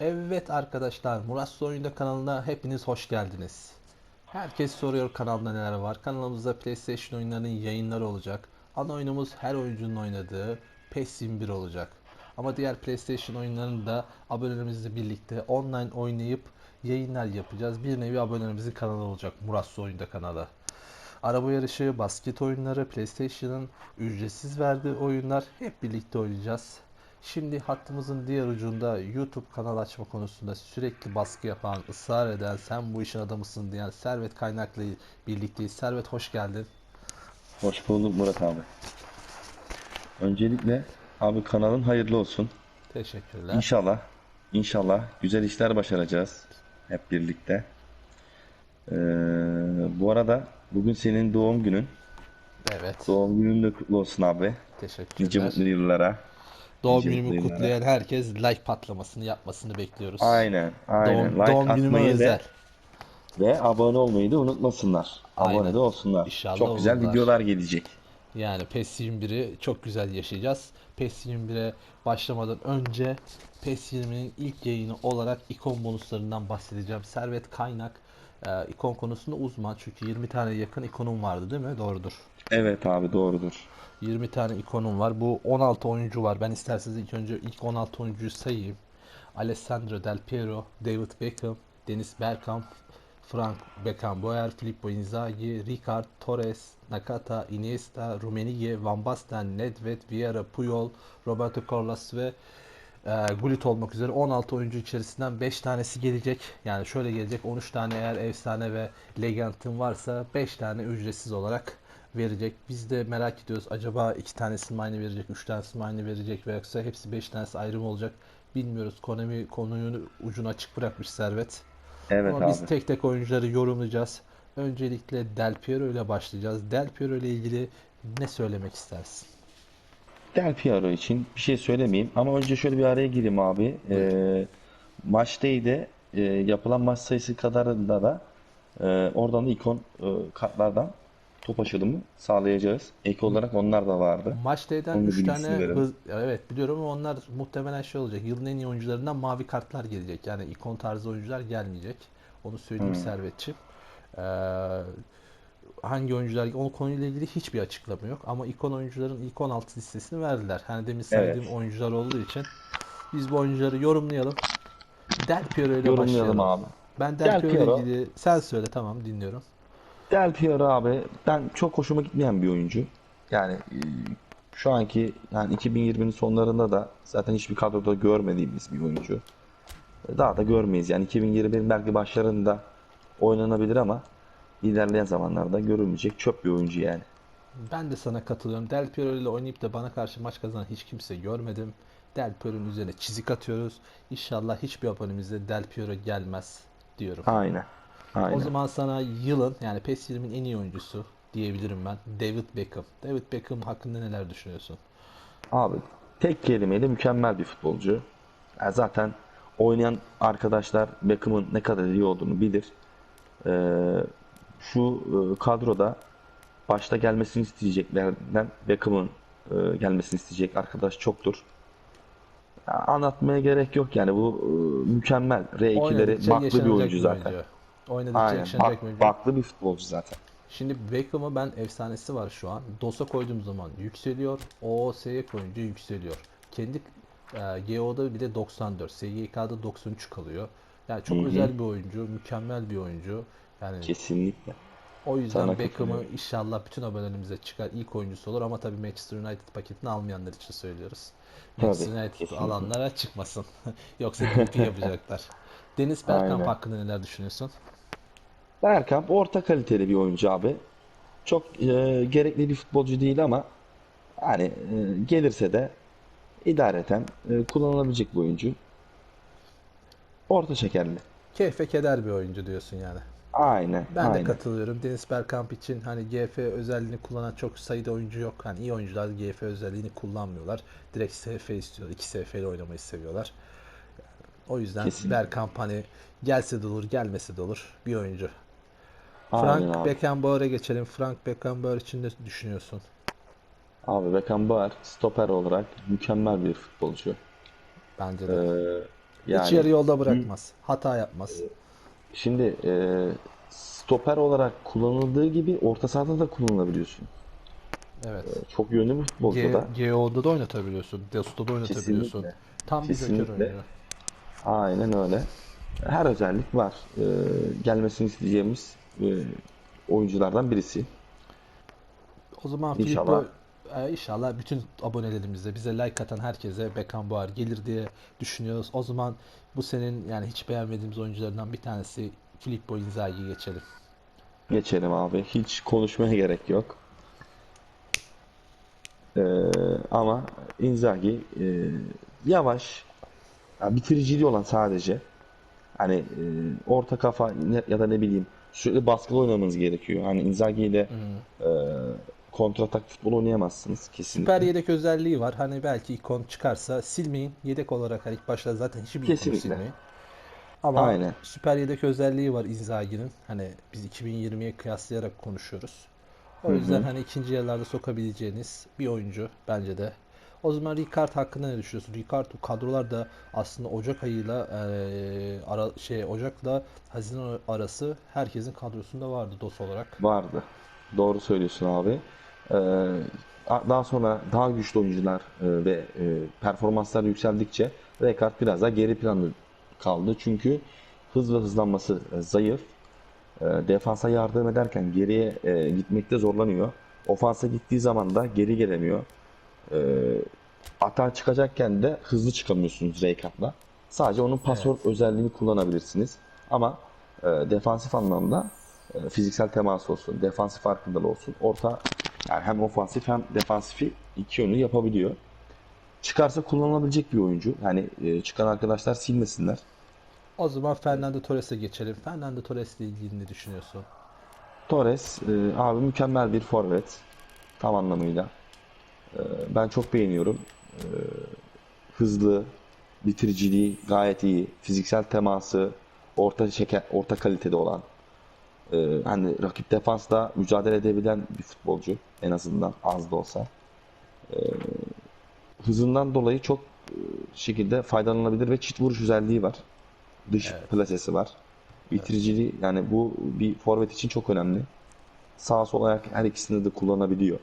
Evet arkadaşlar, Murat Oyunda kanalına hepiniz hoş geldiniz. Herkes soruyor kanalda neler var. Kanalımızda PlayStation oyunlarının yayınları olacak. Ana oyunumuz her oyuncunun oynadığı PES 21 olacak. Ama diğer PlayStation oyunlarını da abonelerimizle birlikte online oynayıp yayınlar yapacağız. Bir nevi abonelerimizin kanalı olacak Murat Oyunda kanalı. Araba yarışı, basket oyunları, PlayStation'ın ücretsiz verdiği oyunlar hep birlikte oynayacağız. Şimdi hattımızın diğer ucunda YouTube kanal açma konusunda sürekli baskı yapan, ısrar eden, sen bu işin adamısın diyen Servet Kaynaklı birlikteyiz. Servet hoş geldin. Hoş bulduk Murat abi. Öncelikle abi kanalın hayırlı olsun. Teşekkürler. İnşallah, inşallah güzel işler başaracağız hep birlikte. Ee, bu arada bugün senin doğum günün. Evet. Doğum günün de kutlu olsun abi. Nice Teşekkürler. mutlu yıllara. Doğum günümü kutlayan herkes like patlamasını yapmasını bekliyoruz. Aynen, aynen. Doğum, like doğum günüme atmayı özel. ve abone olmayı da unutmasınlar. Aynen. Abone de olsunlar. İnşallah Çok güzel olurlar. videolar gelecek. Yani PES 21'i çok güzel yaşayacağız. PES 21'e başlamadan önce PES 20'nin ilk yayını olarak ikon bonuslarından bahsedeceğim. Servet Kaynak e, ikon konusunda uzman çünkü 20 tane yakın ikonum vardı değil mi? Doğrudur. Evet abi doğrudur. 20 tane ikonum var. Bu 16 oyuncu var. Ben isterseniz ilk önce ilk 16 oyuncuyu sayayım. Alessandro Del Piero, David Beckham, Dennis Bergkamp, Frank Beckenbauer, Filippo Inzaghi, Ricard, Torres, Nakata, Iniesta, Rummenigge, Van Basten, Nedved, Vieira, Puyol, Roberto Carlos ve e, Gullit olmak üzere 16 oyuncu içerisinden 5 tanesi gelecek. Yani şöyle gelecek 13 tane eğer efsane ve legendin varsa 5 tane ücretsiz olarak verecek. Biz de merak ediyoruz. Acaba 2 tanesini mi aynı verecek, 3 tanesini mi aynı verecek veya yoksa hepsi 5 tanesi ayrı mı olacak bilmiyoruz. Konami konuyu ucunu açık bırakmış Servet. Evet Ama abi. biz tek tek oyuncuları yorumlayacağız. Öncelikle Del Piero ile başlayacağız. Del Piero ile ilgili ne söylemek istersin? Del Piero için bir şey söylemeyeyim ama önce şöyle bir araya gireyim abi. Ee, maç değildi. Ee, yapılan maç sayısı kadarında da e, oradan da ikon e, kartlardan top açılımı sağlayacağız. Ek olarak onlar da vardı. Maçtay'dan Onun 3 bilgisini tane verelim. hız, evet biliyorum ama onlar muhtemelen şey olacak. Yılın en iyi oyuncularından mavi kartlar gelecek. Yani ikon tarzı oyuncular gelmeyecek. Onu söyleyeyim Hmm. Servetçim. Ee, hangi oyuncular o konuyla ilgili hiçbir açıklama yok ama ikon oyuncuların ilk 16 listesini verdiler. Hani demin saydığım Evet. oyuncular olduğu için biz bu oyuncuları yorumlayalım. Del Piero ile başlayalım. abi. Ben Del Del Piero ile ilgili sen söyle tamam dinliyorum. Del Piero abi ben çok hoşuma gitmeyen bir oyuncu. Yani e, şu anki yani 2020'nin sonlarında da zaten hiçbir kadroda görmediğimiz bir oyuncu. Daha da görmeyiz. Yani 2021'in belki başlarında oynanabilir ama ilerleyen zamanlarda görülmeyecek çöp bir oyuncu yani. Ben de sana katılıyorum. Del Piero ile oynayıp da bana karşı maç kazanan hiç kimse görmedim. Del Piero'nun üzerine çizik atıyoruz. İnşallah hiçbir abonemize Del Piero gelmez diyorum. Aynen. O Aynen. zaman sana yılın yani PES 20'nin en iyi oyuncusu diyebilirim ben. David Beckham. David Beckham hakkında neler düşünüyorsun? Abi tek kelimeyle mükemmel bir futbolcu. Ya zaten oynayan arkadaşlar Beckham'ın ne kadar iyi olduğunu bilir. Ee, şu e, kadroda başta gelmesini isteyeceklerden Beckham'ın e, gelmesini isteyecek arkadaş çoktur. Ya, anlatmaya gerek yok yani bu e, mükemmel. R2'leri Oynadıkça baklı bir yaşanacak oyuncu bir zaten. oyuncu. Oynadıkça Aynen. yaşanacak Bak, oyuncu. baklı bir futbolcu zaten. Şimdi Beckham'a ben efsanesi var şu an. DOS'a koyduğum zaman yükseliyor. OOS'ye koyunca yükseliyor. Kendi e, GO'da bile 94. SGK'da 93 kalıyor. Yani çok Hı hı. özel bir oyuncu. Mükemmel bir oyuncu. Yani Kesinlikle. o yüzden Beckham'ı inşallah bütün abonelerimize çıkar. ilk oyuncusu olur ama tabii Manchester United paketini almayanlar için söylüyoruz. Tabii, Manchester United kesinlikle. alanlara çıkmasın. Yoksa DP yapacaklar. Deniz Bergkamp Aynen. hakkında neler düşünüyorsun? Bergkamp orta kaliteli bir oyuncu abi. Çok e, gerekli bir futbolcu değil ama hani e, gelirse de idareten e, kullanılabilecek bir oyuncu. Orta şekerli. Keyfe keder bir oyuncu diyorsun yani. Aynen, Ben de aynen. katılıyorum. Deniz Bergkamp için hani GF özelliğini kullanan çok sayıda oyuncu yok. Hani iyi oyuncular GF özelliğini kullanmıyorlar. Direkt SF istiyor. 2 SF ile oynamayı seviyorlar. O yüzden Kesinlikle. Bergkamp hani gelse de olur, gelmese de olur bir oyuncu. Aynen Frank abi. Beckenbauer'e geçelim. Frank Beckenbauer için ne düşünüyorsun? Abi Beckenbauer stoper olarak mükemmel bir futbolcu. Bence de. Ee, Hiç Yani yarı yolda bırakmaz. Hata yapmaz. şimdi e, stoper olarak kullanıldığı gibi orta sahada da kullanılabiliyorsun. Evet. Çok yönlü bir futbolcu G, da. GO'da da oynatabiliyorsun. Desto'da oynatabiliyorsun. Kesinlikle. Tam bir Kesinlikle. oynuyor. Aynen öyle. Her özellik var. E, gelmesini isteyeceğimiz e, oyunculardan birisi. O zaman İnşallah. Filippo e, inşallah bütün abonelerimize, bize like atan herkese Beckenbauer gelir diye düşünüyoruz. O zaman bu senin yani hiç beğenmediğimiz oyuncularından bir tanesi Filippo Inzaghi'ye geçelim. Geçelim abi. Hiç konuşmaya gerek yok. Ee, ama Inzaghi e, yavaş, ya bitiriciliği olan sadece. Hani e, orta kafa ya da ne bileyim sürekli baskılı oynamanız gerekiyor. Hani Inzaghi ile e, kontratak futbol oynayamazsınız kesinlikle. Süper yedek özelliği var. Hani belki ikon çıkarsa silmeyin. Yedek olarak hani ilk başta zaten hiçbir ikonu silmeyin. Ama Aynen. süper yedek özelliği var Inzaghi'nin. Hani biz 2020'ye kıyaslayarak konuşuyoruz. O yüzden hani ikinci yerlerde sokabileceğiniz bir oyuncu bence de. O zaman Ricard hakkında ne düşünüyorsun? Ricard bu kadrolarda aslında Ocak ayıyla eee, ara, şey Ocak'la Haziran arası herkesin kadrosunda vardı DOS olarak. Vardı. Doğru söylüyorsun abi. Ee, daha sonra daha güçlü oyuncular e, ve e, performanslar yükseldikçe Rijkaard biraz daha geri planda kaldı. Çünkü hız ve hızlanması e, zayıf. E, defansa yardım ederken geriye e, gitmekte zorlanıyor. Ofansa gittiği zaman da geri gelemiyor. E, atağa çıkacakken de hızlı çıkamıyorsunuz Rijkaard'la. Sadece onun pasör özelliğini kullanabilirsiniz. Ama e, defansif anlamda e, fiziksel temas olsun, defansif farkındalığı olsun. Orta yani hem ofansif hem defansifi iki yönlü yapabiliyor. Çıkarsa kullanılabilecek bir oyuncu. Yani e, çıkan arkadaşlar silmesinler. O zaman Fernando Torres'e geçelim. Fernando Torres'le ilgili ne düşünüyorsun? Torres e, abi mükemmel bir forvet. Tam anlamıyla. E, ben çok beğeniyorum. E, hızlı, bitiriciliği gayet iyi. Fiziksel teması orta şeker, orta kalitede olan. e, hani rakip defansla mücadele edebilen bir futbolcu en azından az da olsa. Hızından dolayı çok e, şekilde faydalanabilir ve çift vuruş özelliği var. Dış plasesi var. Bitiriciliği yani bu bir forvet için çok önemli. Sağ sol ayak her ikisini de kullanabiliyor.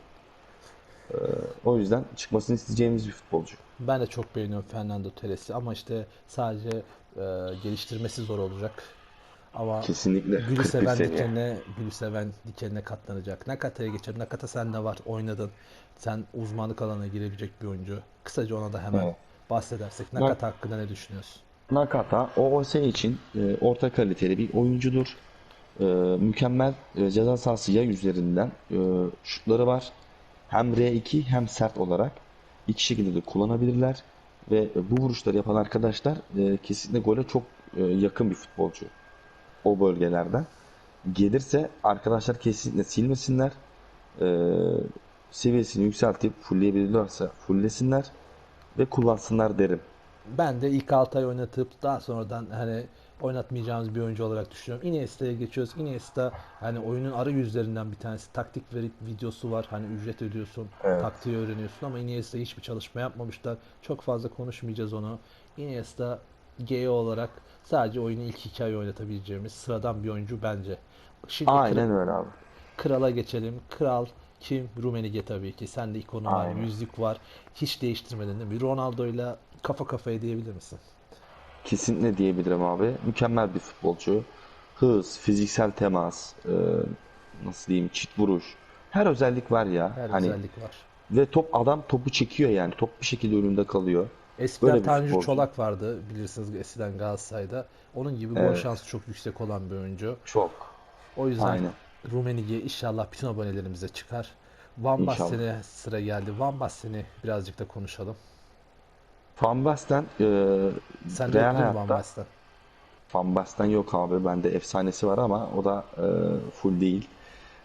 O yüzden çıkmasını isteyeceğimiz bir futbolcu. Ben de çok beğeniyorum Fernando Torres'i ama işte sadece e, geliştirmesi zor olacak. Ama Kesinlikle. gülü 41 seven dikenine, gülü seven dikenine katlanacak. Nakata'ya geçelim. Nakata sende var, oynadın. Sen uzmanlık alanına girebilecek bir oyuncu. Kısaca ona da hemen Evet. bahsedersek. Nakata hakkında ne düşünüyorsun? Nakata OOS için e, orta kaliteli bir oyuncudur. E, mükemmel e, ceza sahası yay üzerinden e, şutları var. Hem R2 hem sert olarak iki şekilde de kullanabilirler. Ve bu vuruşları yapan arkadaşlar e, kesinlikle gole çok e, yakın bir futbolcu. O bölgelerden. Gelirse arkadaşlar kesinlikle silmesinler. E, seviyesini yükseltip fullleyebilirlerse fulllesinler ve kullansınlar derim. Ben de ilk 6 ay oynatıp daha sonradan hani oynatmayacağımız bir oyuncu olarak düşünüyorum. Iniesta'ya geçiyoruz. Iniesta hani oyunun arayüzlerinden bir tanesi. Taktik verip videosu var. Hani ücret ödüyorsun. Evet. Taktiği öğreniyorsun ama Iniesta hiçbir çalışma yapmamışlar. Çok fazla konuşmayacağız onu. Iniesta GE olarak sadece oyunu ilk iki ay oynatabileceğimiz sıradan bir oyuncu bence. Şimdi Aynen öyle abi. Krala geçelim. Kral kim? Rumenige tabii ki. Sende ikonu var, Aynen. yüzlük var. Hiç değiştirmedin değil mi? Ronaldo'yla kafa kafaya diyebilir misin? Kesinlikle diyebilirim abi. Mükemmel bir futbolcu. Hız, fiziksel temas, e, nasıl diyeyim, çift vuruş. Her özellik var ya. Her Hani özellik var. ve top adam topu çekiyor yani. Top bir şekilde önünde kalıyor. Eskiden Böyle Tanju. Çolak vardı bilirsiniz eskiden Galatasaray'da. Onun gibi gol Evet. şansı çok yüksek olan bir oyuncu. Çok. O yüzden Aynen. Rumenige inşallah bütün abonelerimize çıkar. Van. Basten'e sıra geldi. Van Basten'i birazcık da konuşalım. Van Basten e, Sen de real yok değil mi Van hayatta Basten? Van Basten yok abi. Bende efsanesi var ama o da e, full değil.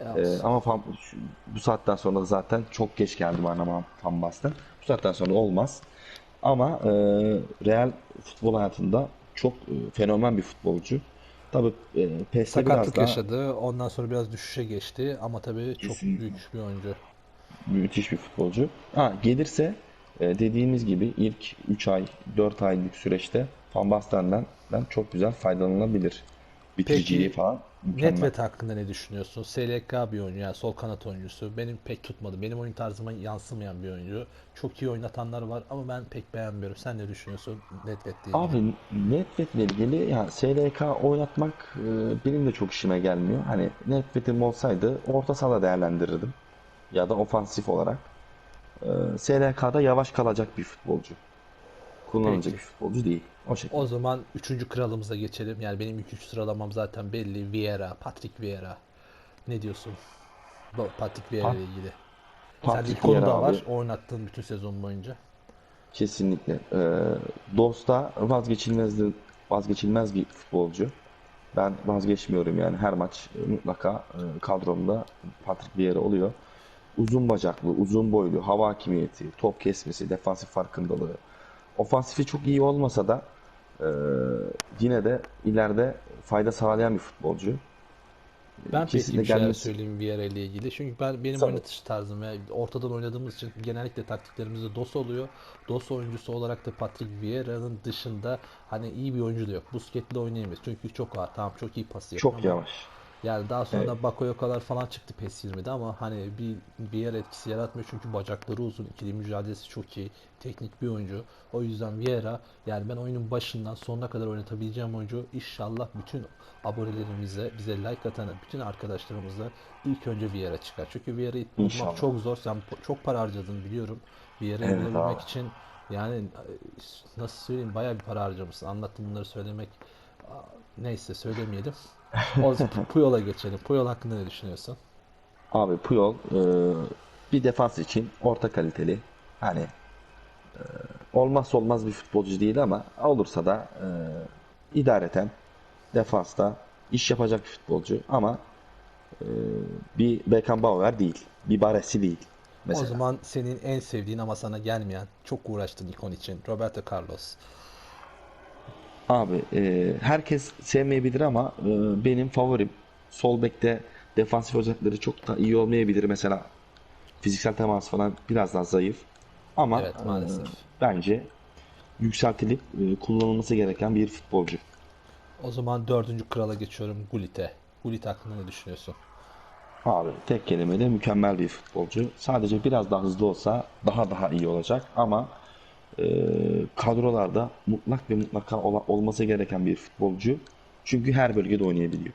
Ya E, olsun. ama Van- şu- bu saatten sonra zaten çok geç geldi bana ama Van Basten. Bu saatten sonra olmaz. Ama e, real futbol hayatında çok e, fenomen bir futbolcu. Tabii e, PS'de biraz Sakatlık daha yaşadı. Ondan sonra biraz düşüşe geçti ama tabii çok Kesinlikle. büyük bir oyuncu. müthiş bir futbolcu. Ha, gelirse dediğimiz gibi ilk 3 ay, 4 aylık süreçte Van Basten'den çok güzel faydalanılabilir. Bitiriciliği Peki, falan mükemmel. Nedved hakkında ne düşünüyorsun? SLK bir oyuncu yani sol kanat oyuncusu. Benim pek tutmadı. Benim oyun tarzıma yansımayan bir oyuncu. Çok iyi oynatanlar var ama ben pek beğenmiyorum. Sen ne düşünüyorsun Nedved'le ilgili? Abi Nedved'le ilgili yani SLK oynatmak e, benim de çok işime gelmiyor. Hani Nedved'im olsaydı orta sahada değerlendirirdim. Ya da ofansif olarak. E, SLK'da yavaş kalacak bir futbolcu. Kullanılacak Peki. bir futbolcu değil. O şekilde. O zaman üçüncü kralımıza geçelim. Yani benim ilk üç sıralamam zaten belli. Vieira, Patrick Vieira. Ne diyorsun? Patrick Vieira ile ilgili. Patrick ilk konu Vieira da abi. var. Oynattığın bütün sezon boyunca. Kesinlikle. Ee, Dost'a vazgeçilmez vazgeçilmez bir futbolcu. Ben vazgeçmiyorum yani her maç mutlaka e, kadromda Patrick Vieira oluyor. Uzun bacaklı, uzun boylu, hava hakimiyeti, top kesmesi, defansif farkındalığı. Ofansifi çok iyi olmasa da e, yine de ileride fayda sağlayan bir futbolcu. Ben peki Kesinlikle bir şeyler gelmesi. söyleyeyim Vieira ile ilgili. Çünkü ben benim Tabii. oynatış tarzım ve ortadan oynadığımız için genellikle taktiklerimizde DOS oluyor. DOS oyuncusu olarak da Patrick Vieira'nın dışında hani iyi bir oyuncu da yok. Busquets'le oynayamayız. Çünkü çok ağır. Tamam çok iyi pası yok Çok ama yavaş. Yani daha sonra Bakoyokalar falan çıktı PES 20'de ama hani bir bir yer etkisi yaratmıyor çünkü bacakları uzun, ikili mücadelesi çok iyi, teknik bir oyuncu. O yüzden Vieira yani ben oyunun başından sonuna kadar oynatabileceğim oyuncu. İnşallah bütün abonelerimize, bize like atan bütün arkadaşlarımıza ilk önce Vieira çıkar. Çünkü Vieira'yı bulmak çok zor. Sen çok para harcadın biliyorum. Vieira'yı Evet bulabilmek abi. için yani e, nasıl söyleyeyim bayağı bir para harcamışsın. Anlattım bunları söylemek neyse söylemeyelim. O Puyol'a geçelim. Puyol hakkında ne düşünüyorsun? Abi Puyol e, bir defans için orta kaliteli. Hani e, olmazsa olmaz bir futbolcu değil ama olursa da e, idareten defansta iş yapacak bir futbolcu ama e, bir Beckenbauer değil. Bir Baresi değil. O Mesela. zaman senin en sevdiğin ama sana gelmeyen, çok uğraştın ikon için. Roberto Carlos. Abi e, herkes sevmeyebilir ama e, benim favorim sol bekte defansif özellikleri çok da iyi olmayabilir. Mesela fiziksel temas falan biraz daha zayıf. Ama Evet, e, maalesef. bence yükseltilip e, kullanılması gereken bir futbolcu. O zaman dördüncü krala geçiyorum Gullit'e. Gullit hakkında ne düşünüyorsun? Abi tek kelimeyle mükemmel bir futbolcu. Sadece biraz daha hızlı olsa daha daha iyi olacak ama e, kadrolarda mutlak ve mutlaka ola- olması gereken bir futbolcu. Çünkü her bölgede oynayabiliyor.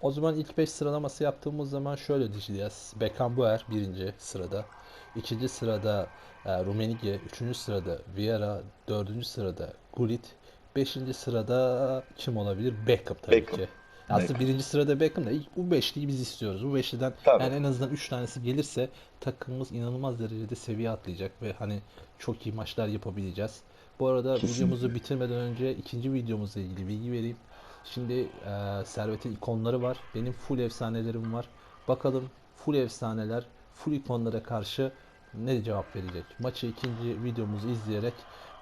O zaman ilk 5 sıralaması yaptığımız zaman şöyle diyeceğiz. Beckenbauer birinci sırada. ikinci sırada e, Rummenigge. Üçüncü sırada Vieira. Dördüncü sırada Gullit. Beşinci sırada kim olabilir? Beckham tabii Beckham. ki. Aslında Beckham. birinci sırada Beckham da bu beşliyi biz istiyoruz. Bu beşliden Tabii. yani en azından üç tanesi gelirse takımımız inanılmaz derecede seviye atlayacak ve hani çok iyi maçlar yapabileceğiz. Bu arada Kesinlikle. videomuzu bitirmeden önce ikinci videomuzla ilgili bilgi vereyim. Şimdi e, Servet'in ikonları var. Benim full efsanelerim var. Bakalım full efsaneler, full ikonlara karşı ne cevap verecek? Maçı ikinci videomuzu izleyerek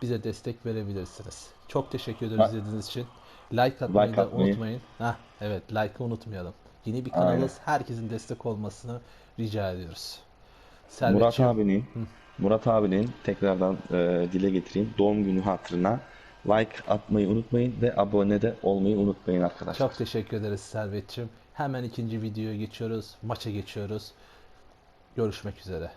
bize destek verebilirsiniz. Çok teşekkür ederiz izlediğiniz için. Like atmayı Like da atmayı. unutmayın. Heh, evet, like'ı unutmayalım. Yeni bir Aynen. kanalız. Herkesin destek olmasını rica ediyoruz. Murat Servetciğim, abinin Murat abinin tekrardan e, dile getireyim. Doğum günü hatırına like atmayı unutmayın ve abone de olmayı unutmayın arkadaşlar. çok teşekkür ederiz Servetciğim. Hemen ikinci videoya geçiyoruz. Maça geçiyoruz. Görüşmek üzere.